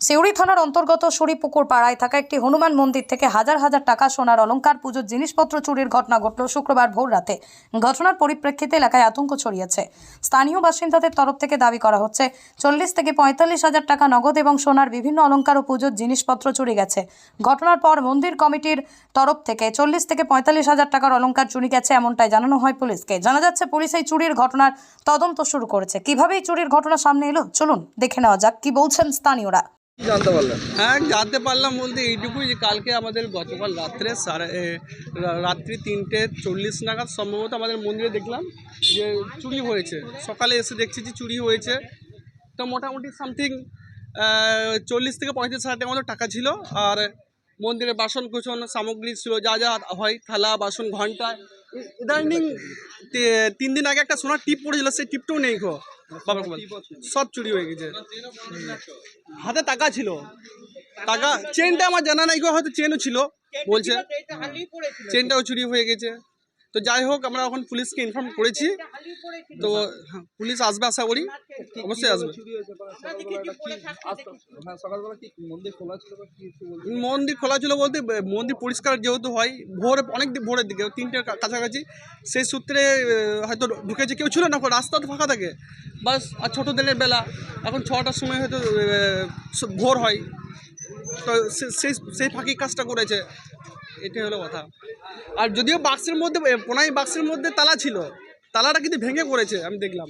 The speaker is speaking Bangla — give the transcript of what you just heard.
সিউড়ি থানার অন্তর্গত সুরিপুকুর পাড়ায় থাকা একটি হনুমান মন্দির থেকে হাজার হাজার টাকা সোনার অলংকার, পুজোর জিনিসপত্র চুরির ঘটনা ঘটল শুক্রবার ভোর রাতে। ঘটনার পরিপ্রেক্ষিতে এলাকায় আতঙ্ক ছড়িয়েছে। স্থানীয় বাসিন্দাদের তরফ থেকে দাবি করা হচ্ছে, চল্লিশ থেকে পঁয়তাল্লিশ হাজার টাকা নগদ এবং সোনার বিভিন্ন অলংকার ও পুজোর জিনিসপত্র চুরি গেছে। ঘটনার পর মন্দির কমিটির তরফ থেকে চল্লিশ থেকে পঁয়তাল্লিশ হাজার টাকার অলংকার চুরি গেছে এমনটাই জানানো হয় পুলিশকে। জানা যাচ্ছে, পুলিশ এই চুরির ঘটনার তদন্ত শুরু করেছে। কীভাবে এই চুরির ঘটনা সামনে এলো? চলুন দেখে নেওয়া যাক, কি বলছেন স্থানীয়রা। জানতে পারলেন? হ্যাঁ জানতে পারলাম বলতে এইটুকুই যে কালকে আমাদের গতকাল রাত্রে সাড়ে রাত্রি তিনটে চল্লিশ নাগাদ সম্ভবত আমাদের মন্দিরে দেখলাম যে চুরি হয়েছে। সকালে এসে দেখছি যে চুরি হয়েছে। তো মোটামুটি সামথিং চল্লিশ থেকে পঁয়ত্রিশ হাজার টাকার মতো টাকা ছিল। আর মন্দিরে বাসন কুসন, সামগ্রী ছিল, যা যা হয়, থালা, বাসন, ঘণ্টা। ইদানিং তিন দিন আগে একটা সোনার টিপ পড়েছিল, সেই টিপটাও নেই গো। বাবা সব চুরি হয়ে গেছে। হাতে টাকা ছিল। টাকা চেনটা আমার জানা নাই গো, হয়তো চেনও ছিল বলছে। চেনটাও চুরি হয়ে গেছে। তো যাই হোক আমরা এখন পুলিশকে ইনফর্ম করেছি। তো হ্যাঁ, পুলিশ আসবে আশা করি। অবশ্যই আসবে। মন্দির খোলা ছিল বলতে মন্দির পরিষ্কার যেহেতু হয় ভোর অনেক ভোরের দিকে তিনটের কাছাকাছি। সেই সূত্রে হয়তো ঢুকেছে কেউ ছিল না রাস্তা তো ফাঁকা থাকে। বাস আর ছোটো দিনের বেলা। এখন ছটার সময় হয়তো ভোর হয়। তো সেই সেই ফাঁকি কাজটা করেছে। এটাই হলো কথা। আর যদিও বাক্সের মধ্যে পোনাই বাক্সের মধ্যে তালা ছিল, তালাটা কিন্তু ভেঙে পড়েছে, আমি দেখলাম।